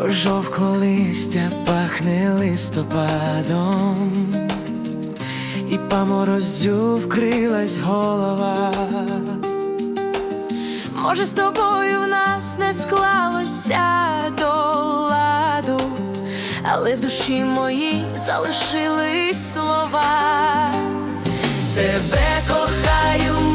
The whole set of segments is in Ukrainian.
Пожовкло листя пахне листопадом, і по морозю вкрилась голова. Може, з тобою в нас не склалося до ладу, але в душі моїй залишились слова. Тебе кохаю,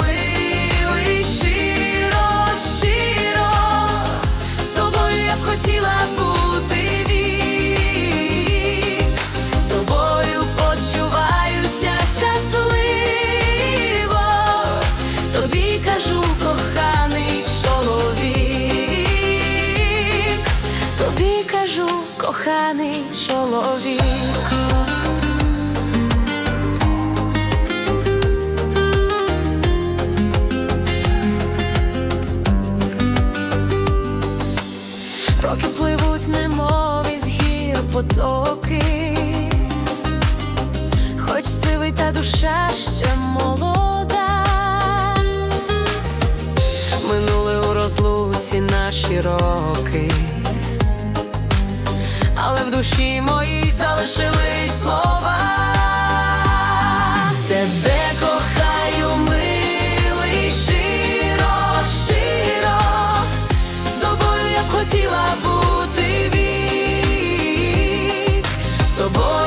потоки, хоч сивий та душа ще молода, минули у розлуці наші роки, але в душі моїй залишились слова.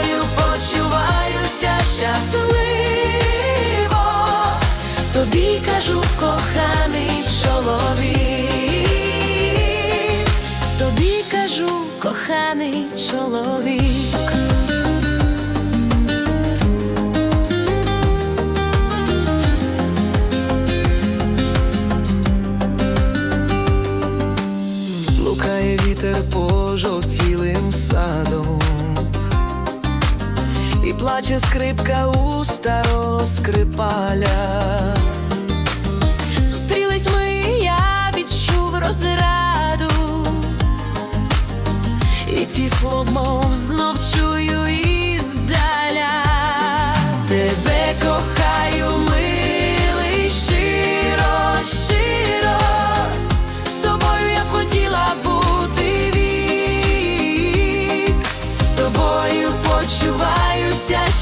Тобою почуваюся щасливо, тобі кажу, коханий чоловік, тобі кажу, коханий чоловік. І плаче скрипка у старого скрипаля. Зустрілись ми, я відчув розраду, І ті слов, мов знов чую іздаля.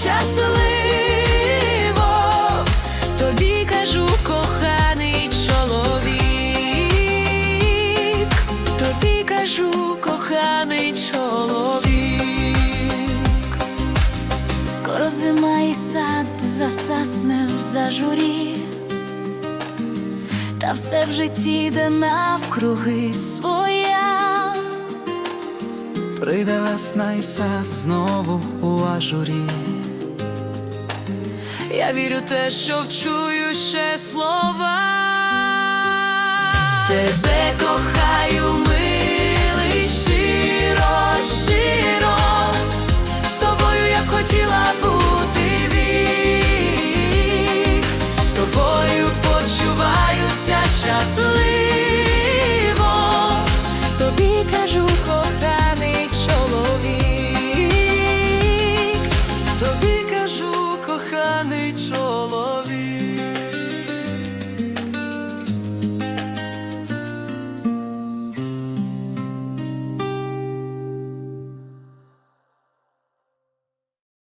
Щасливо, тобі кажу, коханий чоловік, тобі кажу, коханий чоловік. Скоро зима і сад засасне в зажурі, та все в житті йде навкруги своя. прийде весна і сад знову у ажурі. Я вірю те, що вчую ще слова. Тебе кохаю, милий, reach over.